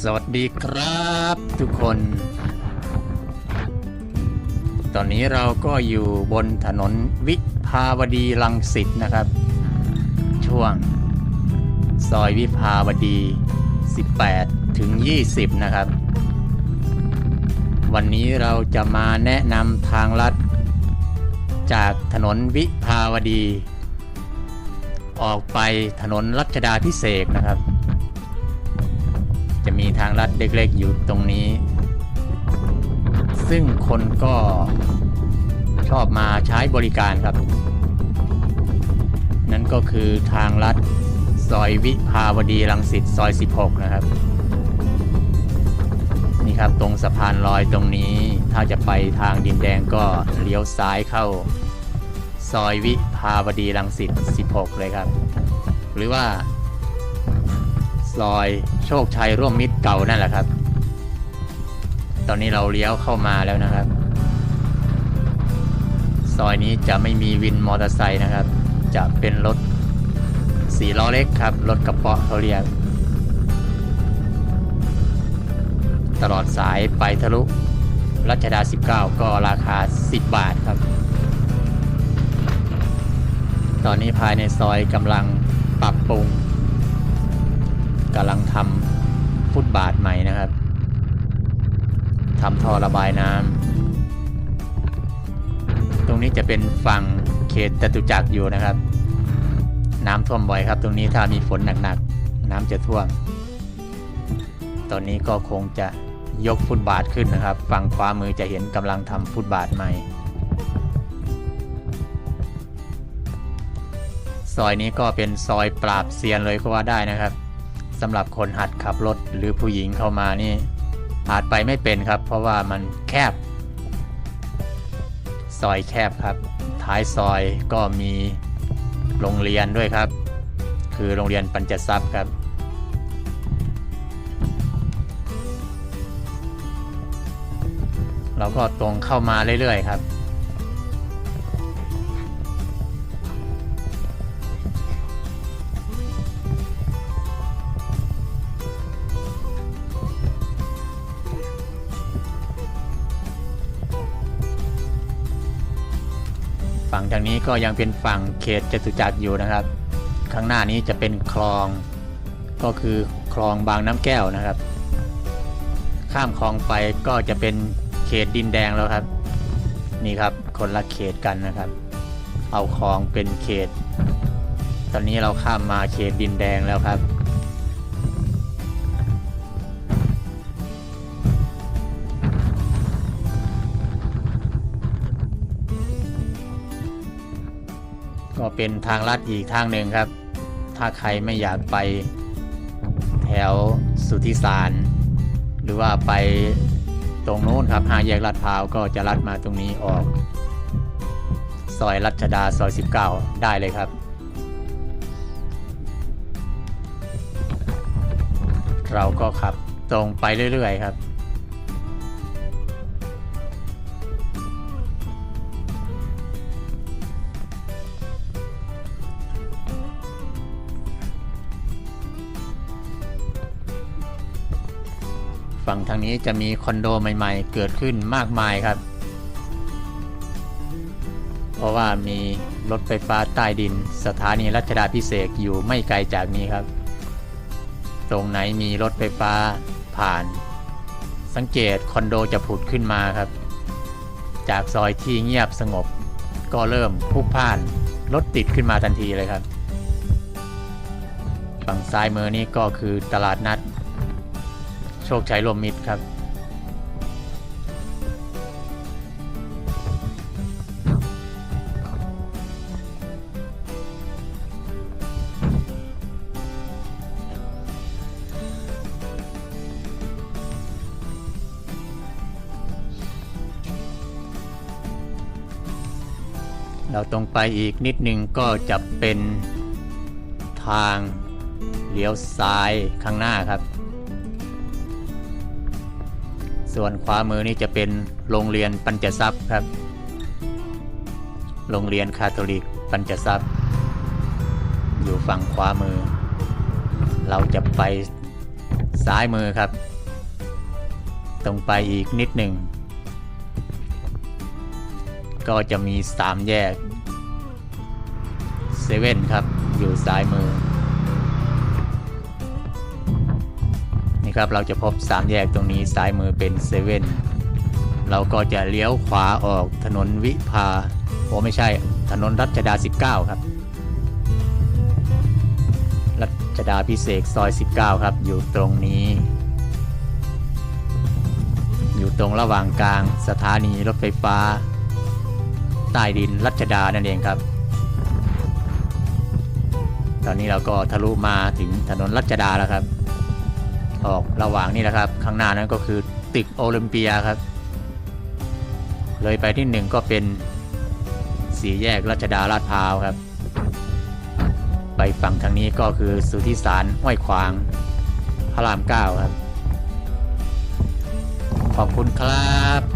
สวัสดีครับทุกคน ตอนนี้เราก็อยู่บนถนนวิภาวดีรังสิตนะครับ ช่วง ซอยวิภาวดี 18 ถึง 20 นะครับ วันนี้เราจะมาแนะนำทางลัด จากถนนวิภาวดี ออกไปถนนรัชดาพิเศษนะครับ จะมีทางลัดเล็กๆอยู่ตรงนี้ ซึ่งคนก็ชอบมาใช้บริการครับ นั่นก็คือทางลัดซอยวิภาวดีรังสิตซอย 16 นะครับ นี่ครับตรงสะพานลอยตรงนี้ ถ้าจะไปทางดินแดงก็เลี้ยวซ้ายเข้า ซอยวิภาวดีรังสิต16 เลยครับ หรือว่า ซอยโชคชัยร่วมมิตรเก่านั่นแหละครับ ตอนนี้เราเลี้ยวเข้ามาแล้วนะครับ ซอยนี้จะไม่มีวินมอเตอร์ไซค์นะครับ จะเป็นรถสีล้อเล็กครับ รถกระเป๋อเขาเรียก ตลอดสายไปทะลุรัชดา 19 ก็ราคา 10 บาทครับ ตอนนี้ภายในซอยกำลังปรับปรุง กำลังทำฟุตบาทใหม่นะครับทำท่อระบายน้ำตรงนี้จะเป็นฝั่งเขตจตุจักรอยู่นะครับ น้ำท่วมบ่อยครับ ตรงนี้ถ้ามีฝนหนักๆ น้ำจะท่วม ตอนนี้ก็คงจะยกฟุตบาทขึ้นนะครับ ฝั่งขวามือจะเห็นกำลังทำฟุตบาทใหม่ ซอยนี้ก็เป็นซอยปราบเซียนเลยก็ว่าได้นะครับ สำหรับคนหัดขับรถหรือผู้หญิงเข้ามานี่ อาจไปไม่เป็นครับ เพราะว่ามันแคบ ซอยแคบครับ ท้ายซอยก็มีโรงเรียนด้วยครับ คือโรงเรียนปัญจทรัพย์ครับ เราก็ตรงเข้ามาเรื่อยๆครับ งทางนี้ก็ยังเป็นฝั่งเขตจตุจักรอยู่นะครับ ข้างหน้านี้จะเป็นคลอง ก็คือคลองบางน้ำแก้วนะครับ ข้ามคลองไปก็จะเป็นเขตดินแดงแล้วครับ นี่ครับคนละเขตกันนะครับ เอาคลองเป็นเขต ตอนนี้เราข้ามมาเขตดินแดงแล้วครับ ก็เป็นทางลัดอีกทางหนึ่งครับ ถ้าใครไม่อยากไปแถวสุทธิสาร หรือว่าไปตรงโน้นครับหาแยกลาดพร้าวก็จะลัดมาตรงนี้ออก ซอยรัชดาซอย 19 ได้เลยครับ เราก็ขับตรงไปเรื่อยๆครับ ฝั่งทางนี้จะมีคอนโดใหม่ๆ เกิดขึ้นมากมายครับ เพราะว่ามีรถไฟฟ้าใต้ดิน สถานีรัชดาพิเศษอยู่ไม่ไกลจากนี้ครับ ตรงไหนมีรถไฟฟ้าผ่าน สังเกตคอนโดจะผุดขึ้นมาครับ จากซอยที่เงียบสงบ ก็เริ่มพุกพ่านรถติดขึ้นมาทันทีเลยครับ ฝั่งซ้ายมือนี่ก็คือตลาดนัด โชคชัยรวมมิตรครับ เราตรงไปอีกนิดนึงก็จะเป็นทางเลี้ยวซ้ายข้างหน้าครับ ส่วนขวามือนี่จะเป็นโรงเรียนปัญจทรัพย์ครับ โรงเรียนคาทอลิกปัญจทรัพย์ อยู่ฝั่งขวามือ เราจะไปซ้ายมือครับ ตรงไปอีกนิดหนึ่ง ก็จะมีสามแยกเซเว่นครับ อยู่ซ้ายมือ ครับ เราจะพบสามแยกตรงนี้ซ้ายมือเป็นเซเว่นเราก็จะเลี้ยวขวาออกถนนวิภาโอ้ไม่ใช่ถนนรัชดา 19 ครับ รัชดาพิเศษซอย 19 ครับ อยู่ตรงนี้ อยู่ตรงระหว่างกลางสถานีรถไฟฟ้า ใต้ดินรัชดานั่นเองครับ ตอนนี้เราก็ทะลุมาถึงถนนรัชดาแล้วครับ ออกระหว่างนี้นะครับ ข้างหน้านั้นก็คือตึกโอลิมเปียครับ เลยไปที่หนึ่งก็เป็นสี่แยกรัชดาลาดพร้าวครับ ไปฝั่งทางนี้ก็คือสุทธิสารห้วยขวางพระรามเก้าครับ ขอบคุณครับ